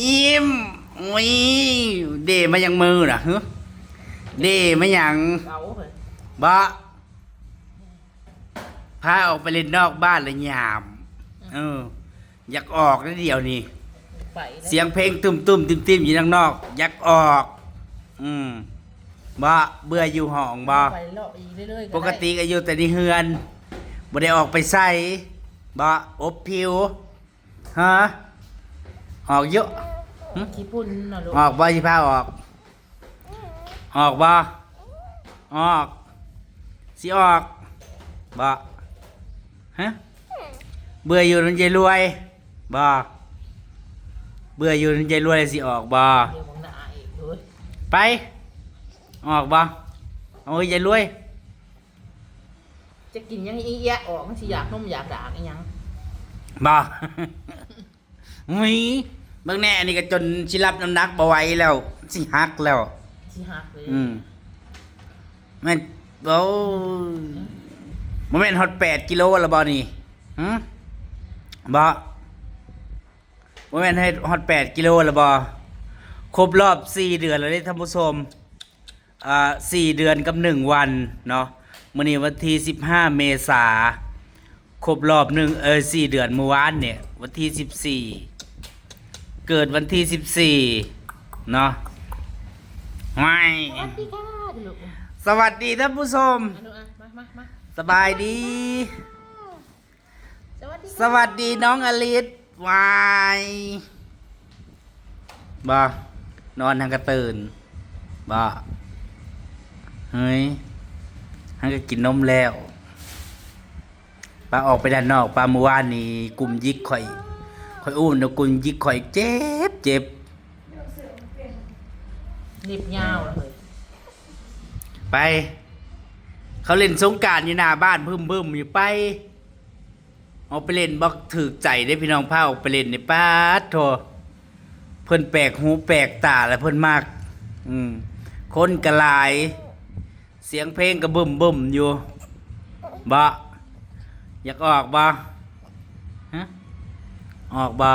ยิ้มอุ้ยเดมายังมือน่ะฮึเดมายังเก่าเลยบะพาออกไปเล่นนอกบ้านเลยยาม เออ อยากออกแล้วเดียวนี่ไปนะเสียงเพลงตุ้มตุ้มติมติมอยู่ข้างนอก อยากออก อืมบ่เบื่ออยู่ห้องบ่ไปเลาะอีกเรื่อยๆปกติก็อยู่แต่ในเฮือนบ่ได้ออกไปใส่บ่อบผิวฮะ ออกเยอะได้ขี้พุ่นนะลูกออกบ่สิพาออก ออกบ่ออกสิออกบ่ฮะเบื่ออยู่นั่นใจรวยบ่เบื่ออยู่นั่นใจรวยสิออกบ่เดี๋ยวมองหน้าอีกเฮ้ยไป ออกบ่โอ้ยใจรวย จะกินยังอีแยะออกมันสิอยากนมอยากด่างอีหยังบ่มี บางแน่นี่ก็จนสิรับน้ำหนักบ่ไหวแล้วสิหักแล้ว สิหักเลยอืมแม่นโอ้มันแม่นฮอตแปดกิโลแล้วบ่นี่หืมบ่มันแม่นให้ฮอตแปดกิโลแล้วบ่ครบรอบสี่เดือนแล้วเด้ท่านผู้ชมอ่าสี่เดือนกับหนึ่งวันเนาะมื้อนี้วันที่สิบห้าเมษาครบรอบหนึ่งเออสี่เดือนเมื่อวานเนี่ย วันที่สิบสี่ เกิดวันที่สิบสี่เนาะไม่สวัสดีค่ะลูกสวัสดีท่านผู้ชมมาดูอะมามามาสบายดี สวัสดีสวัสดีน้องอลิศวายบ่ นอนทางกระตื่นบ่ เฮ้ยทางก็กินนมแล้วป้าออกไปด้านนอกป้าเมื่อวานนี้กลุ่มยิกข่อย ข่อยอุ้มแล้วกลุ่มยิกข่อยเจ็บเจ็บหนิบยาวเลยไป เขาเล่นสงกรารอยู่หน้าบ้านพึ่มพึ่มๆอยู่ไปเอาไปเล่นบอกถือใจได้พี่น้องพาออกไปเล่นในป้าดโทเพิ่นแปลกหูแปลกตาและเพิ่นมาก อืมคนกระลาย เสียงเพลงก็บึมบึมๆอยู่บ่อยากออกบ่ฮะ ออกบ่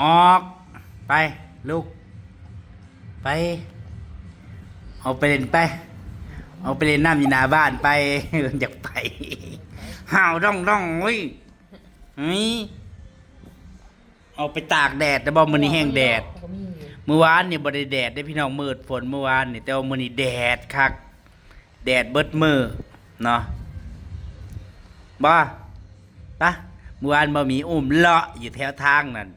ออกไปลูก ไป เอาไปเล่นไป เอาไปเล่นน้ำอยู่หน้าบ้านไปอยากไปห้าวร่องร่องเว้ยเฮ้ยเอาไปตากแดดแต่บ่มื้อนี้แห้งแดดก็มีอยู่เมื่อวานนี่บ่ได้แดดได้พี่น้องมืดฝนเมื่อวานนี่แต่ว่ามื้อนี้แดดคัก แดดเบิดมือเนาะบ่ปะ เมื่อวานบ่มีอุ้มเลาะอยู่แถวทางนั่น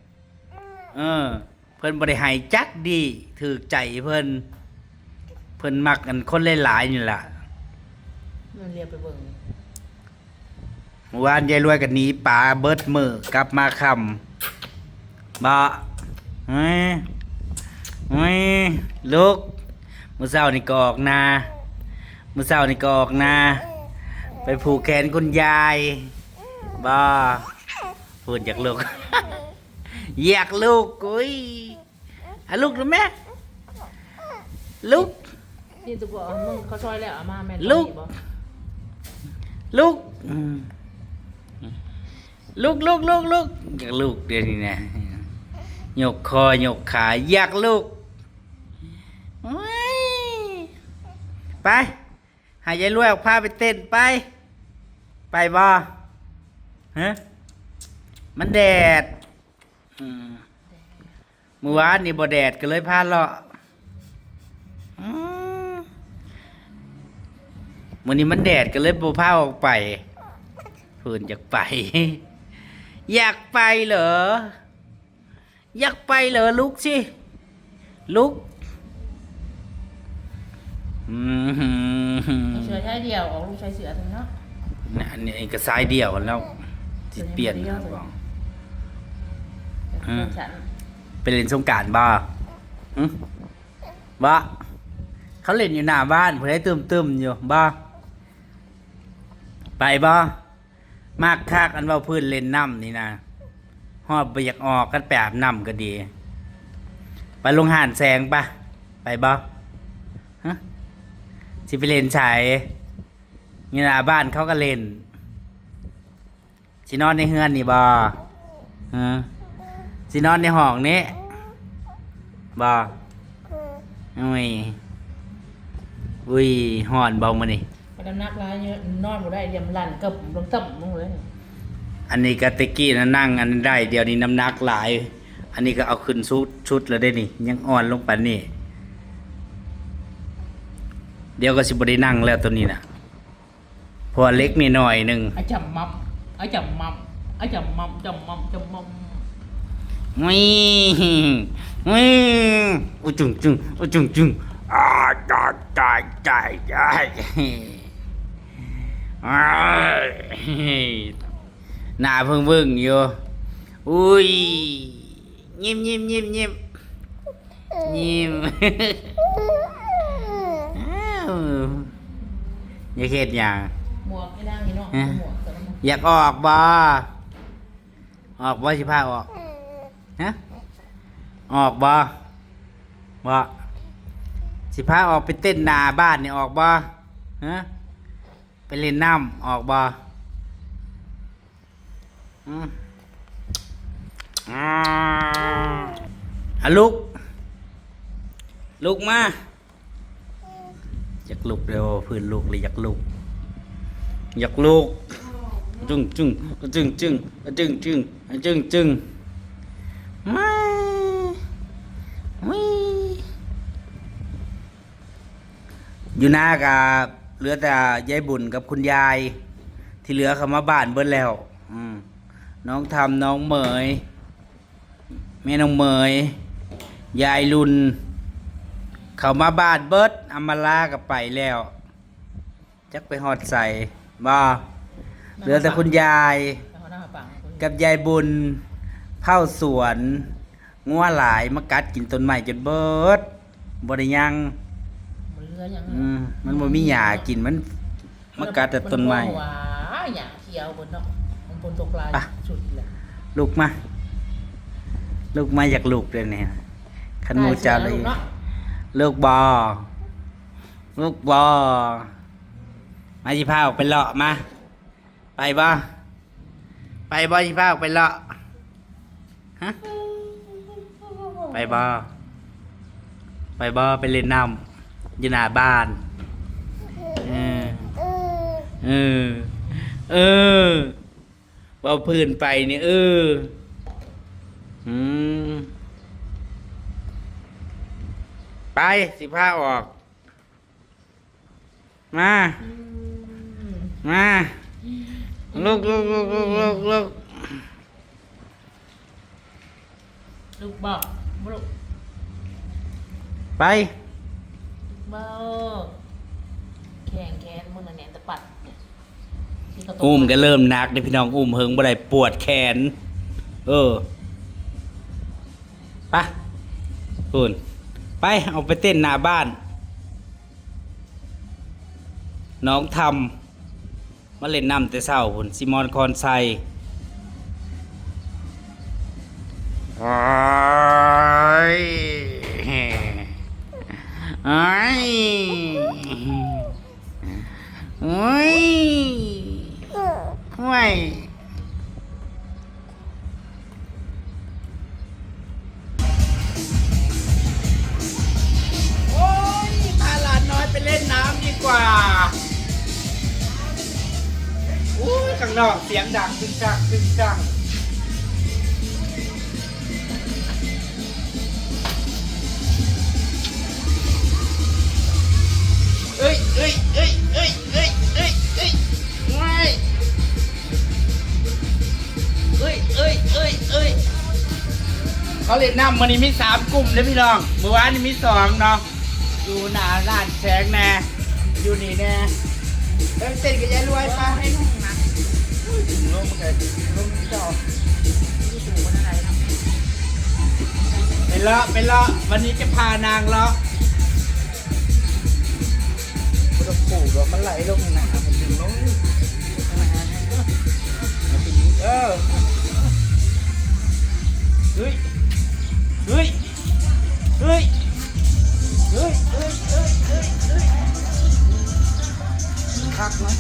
เออ เพิ่นบ่ได้ให้จักดีถูกใจเพิ่นเพิ่นมักกันคนหลายๆนี่ล่ะมันเรียกไปเบิ่งเมื่อวานยายรวยกันหนีป่าเบิดมือกลับมาคำบ่เฮ้ยเฮ้ยลูกมื้อเช้านี่ก็ออกนามื้อเช้านี่ก็ออกนา ไปผูกแขนคุณยายบ่ พูดอยากลูก อยากลูกอุ้ยอะลูกหรือแม่ลูกนี่ตัวบอกมึงเขาซอยแล้วเอามาแม่นลูกบ่ลูกอืมลูกลูกลูกลูกอยากลูกเดี๋ยวนี้นะหยกคอหยกขาอยากลูกโอ้ยไป หายายรวยออกพาไปเต้นไป ไปบ่ฮะ มันแดดอืมเมื่อวานนี่บ่แดดก็เลยพาเลาะอืมวันนี้มันแดดก็เลยโบผ้าออกไปเพื่อนอยากไป อยากไปเหรอ อยากไปเหรอลุกสิลุกอืมเสือใช้เดียวออกลูกใช้เสือถึงเนาะ น่ะอันนี้ก็ซ้ายเดียวกันแล้วจิเปลี่ยนครับบอก อืม ฉันไปเล่นสงกรารบ้าบ้าเขาเล่นอยู่หน้าบ้านเพื่อให้ตึมตึมๆอยู่บ้าไปบ้ามากคักอันว่าพื้นเล่นน้ำนี่นะหอบไปอยากออกกันแปอาบน้ำก็ดี ไปลงหานแสงปะไปบ้าฮะสิไปเล่นชายอยู่หน้าบ้านเขาก็เล่นสินอนในเฮือนนี่บ้าฮะ สินอนในห้องนี้บ่อุ้ยอุ้ยห่อนเบามานี่ไปดำนักร้ายเยอะนอนบ่ได้เรียมลั่นกับลงต่ำมึงเลยอันนี้ก็ตะกี้นะนั่งอันนั้นได้เดี๋ยวนี้น้ำหนักหลาย อันนี้ก็เอาขึ้นชุดชุดแล้วได้นี่ ยังอ่อนลงปานนี่ เดี๋ยวก็สิบ่ได้นั่งแล้วตัวนี้นะเพราะว่าเล็กนี่หน่อยหนึ่งไอ้จำมับไอ้จำมับไอ้จำมับจำมับจำมับ วิวิอุจุงจุงอุจุงจุงอ่าตายตายตายตายอ้ายหน้าเพิ่งเบิ่งอยู่อุ้ยยิ้มยิ้มยิ้มยิ้มยิ้มอ้าวอย่าเฮ็ดหยังหมวกไอ้ดังนี่เนาะฮะหมวกแต่ละหมวกอยากออกบ่ออกบ่สิพาออก ฮะออกบอบอสิพาออกไปเต้นนาบ้านนี่ออกบอฮะไปเล่นน้ำออกบ่อืมอ่าอลุก ลุกมาอยากลุกเร็วพื้นลุกเลยอยากลุกอยากลุกจึงจึงจึงจึงจึงจึงจึง อยู่หน้ากับเหลือแต่ยายบุญกับคุณยาย ที่เหลือเขามาบ้านเบิ้แล้วน้องทำน้องเหมยแม่น้องเหมย ยายลุน เขามาบ้านเบิดอามาลากับไปแล้ว จักไปหอดใส่บ่เหลือแต่คุณยาย กับยายบุญ เผาสวนงัวหลายมากัดกินต้นไม้จนเบิดบ่ได้ยังมันเลือยังอืมมันบ่มีหญ้ากินมันมากัดแต่ต้นไม้นบอกว่าหญ้าเขียวบนเนาะมันบนตกลายไปสุดเลยลูกมา ลูกมาอยากลูกเลยเนี่ยขันหมูเจ้าเลย ได้เนาะลูกบอ ลูกบอ มาสิพาออกไปเลาะมา ไปบ่ ไปบ่สิพาออกไปเลาะ ฮะ ไปบ่ ไปบ่ไปเล่นน้ำอยู่หน้าบ้าน เออ เออ เออเอาพื้นไปนี่เออ อืม ไปสิผ้าออก มา มาลุกลุกลุกลุกลุก ลุกลูกบอกลูกไป บอกแข่งแขนมึงน่ะแหนตะปัดเนี่ยที่เขาตอุ้มก็เริ่มหนักเด้พี่น้องอุ้มเฮิงบ่ได้ปวดแขน เออไปปุ่นไปเอาไปเต้นหน้าบ้าน น้องทำมาเล่นน้ำแต่เช้าพุ่นซิมอนคอนไซ ยโอ้ยโอ้ยห่วยโอ้ยพาหลานน้อยไปเล่นน้ำดีกว่าอุ้ยข้างนอกเสียงดังตึ้งจังตึ้งจัง อ้ยเอ้ยเอ้ยเอ้ยเอ้ยเอ้ยเอ้ยไม่เอ้ยเอ้ยเอ้ยเอ้ยเขาเล่นน้ำมันนี้มีสามกลุ่มนะพี่น้องเมื่อวานนี้มีสองเนาะอยู่หน้าร้านแสงแน่อยู่นี่แน่เอ้ยเต้นกับยายรวยปะให้นุ่งนะลมกันลมจอที่ถูกมันอะไรนลาะไปเละวันนี้จะพานางเลาะ มันไหลลงนะมันดึงลงเออเฮ้ยเฮ้ยเฮ้ยเฮ้ยเฮ้ยเฮ้ยเฮ้ยเฮ้ยคักนะ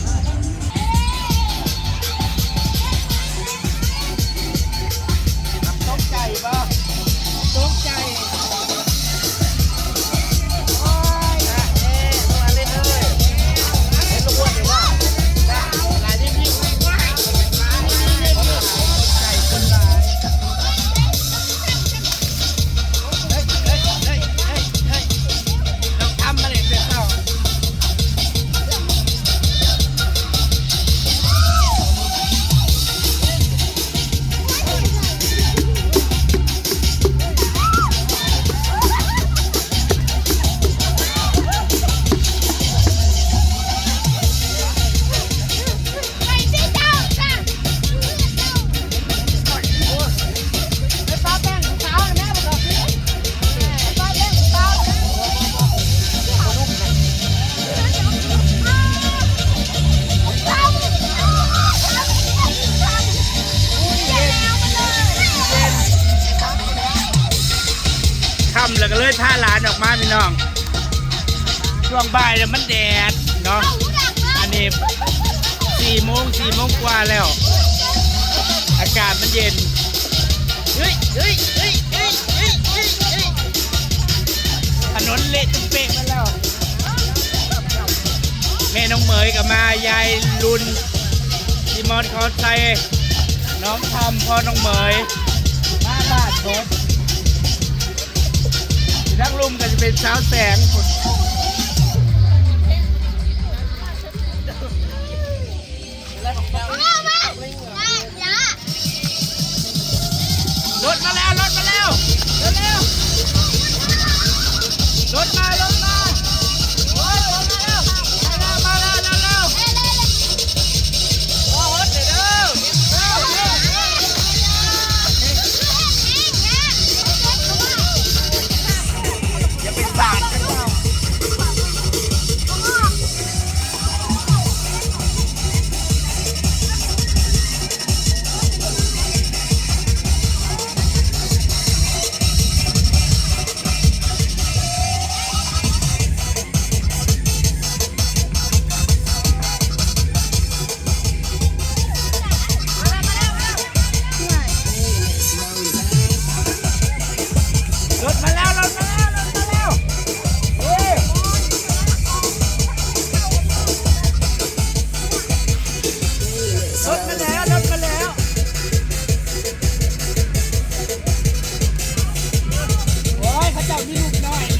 ตกใจป่ะ ช่วงบ่ายแล้วมันแดดเนาะอันนี้สี่โมงสี่โมงกว่าแล้ว อากาศมันเย็นเฮ้ยเฮ้ยเฮ้ยเฮ้ยเฮ้ยถนนเละจุเป๊ะมาแล้วแม่น้องเหมยกับมายายลุนที่มอสคอสไซน้องทำพ่อน้องเหมยมาบ้านสดทั้งลุมก็จะเป็นเช้าแสงคน รถมาแล้ว รถมาแล้ว เร็วเร็วรถมา รถ minute nine.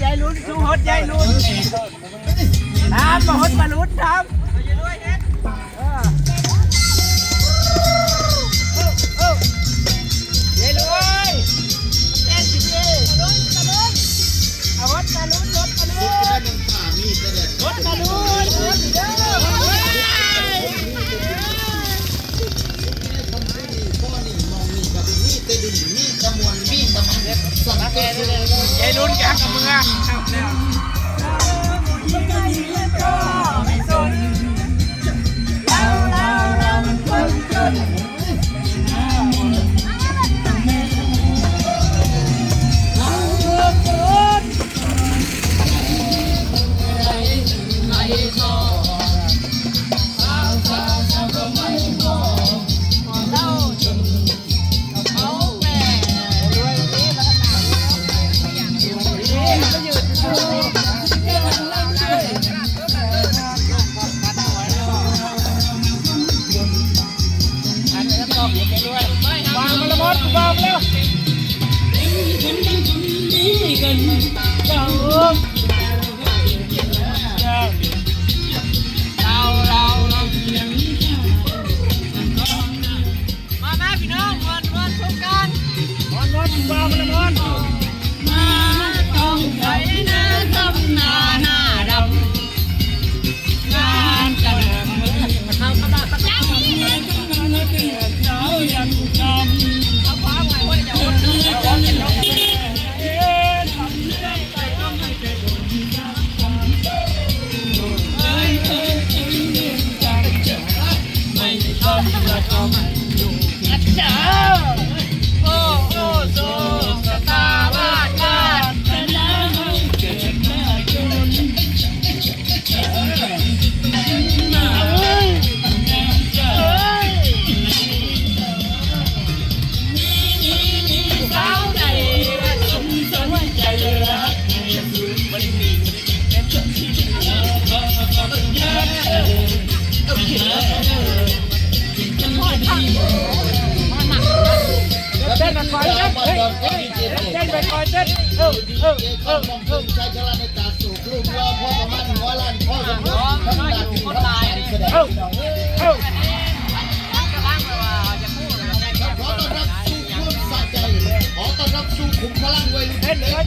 ใจลุ้นสู้ฮดใจลุ้นน้ำมาฮดมาลุ้นครับ รุ่นแกกับเมืองอา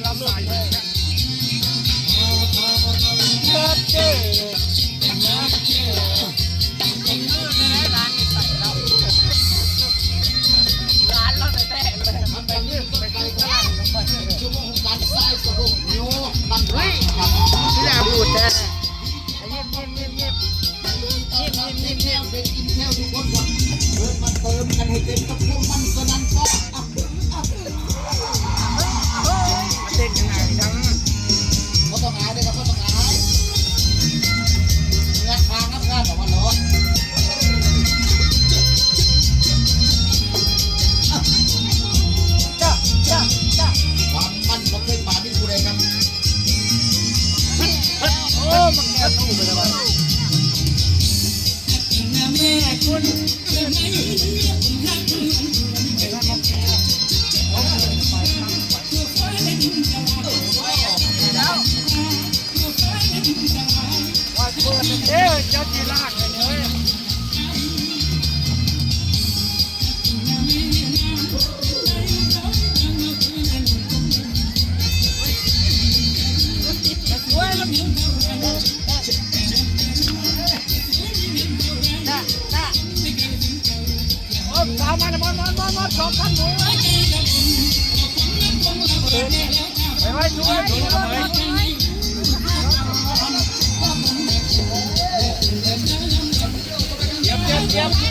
last night. ไปทำไมแม่คน เยี่ยม